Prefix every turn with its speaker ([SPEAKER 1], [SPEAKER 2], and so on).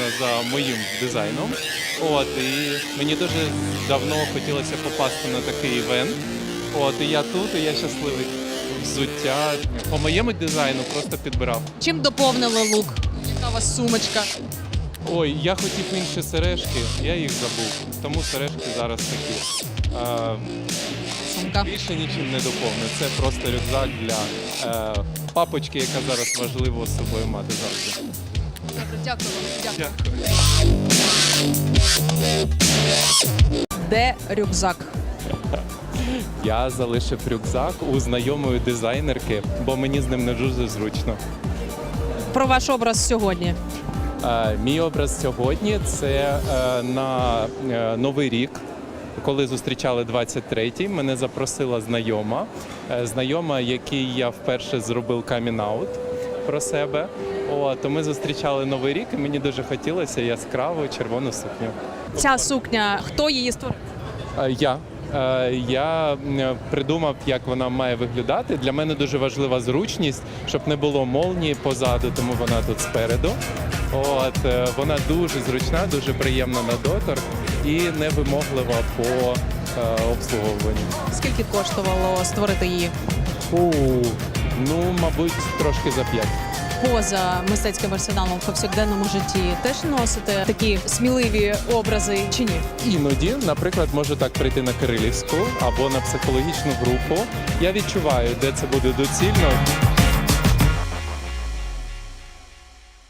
[SPEAKER 1] іменно за моїм дизайном. От і мені дуже давно хотілося попасти на такий івент. От і я тут, і я щасливий. Взуття по моєму дизайну просто підбирав.
[SPEAKER 2] Чим доповнили лук? Яка у вас сумочка?
[SPEAKER 1] Ой, я хотів інші сережки, я їх забув. Тому сережки зараз такі. Е,
[SPEAKER 2] Сумка.
[SPEAKER 1] більше нічим не доповню. Це просто рюкзак для е, папочки, яка зараз важливо з собою мати завжди.
[SPEAKER 2] Добре, дякую вам. Дякую. Де рюкзак?
[SPEAKER 1] Я залишив рюкзак у знайомої дизайнерки, бо мені з ним не дуже зручно.
[SPEAKER 2] Про ваш образ сьогодні.
[SPEAKER 1] Е, Мій образ сьогодні це е, на е, новий рік. Коли зустрічали 23-й, мене запросила знайома. Е, Знайома, якій я вперше зробив камін-аут про себе. О, то ми зустрічали новий рік, і мені дуже хотілося яскраву червону сукню.
[SPEAKER 2] Ця сукня, хто її створив?
[SPEAKER 1] Е, Я. Е, Я придумав, як вона має виглядати. Для мене дуже важлива зручність, щоб не було молнії позаду, тому вона тут спереду. От е, вона дуже зручна, дуже приємна на доторк і невимоглива по е, обслуговуванню.
[SPEAKER 2] Скільки коштувало створити її?
[SPEAKER 1] Фу, ну, мабуть, трошки за п'ять.
[SPEAKER 2] Поза мистецьким арсеналом в повсякденному житті теж носите такі сміливі образи чи ні?
[SPEAKER 1] Іноді, наприклад, можу так прийти на Кирилівську або на психологічну групу. Я відчуваю, де це буде доцільно.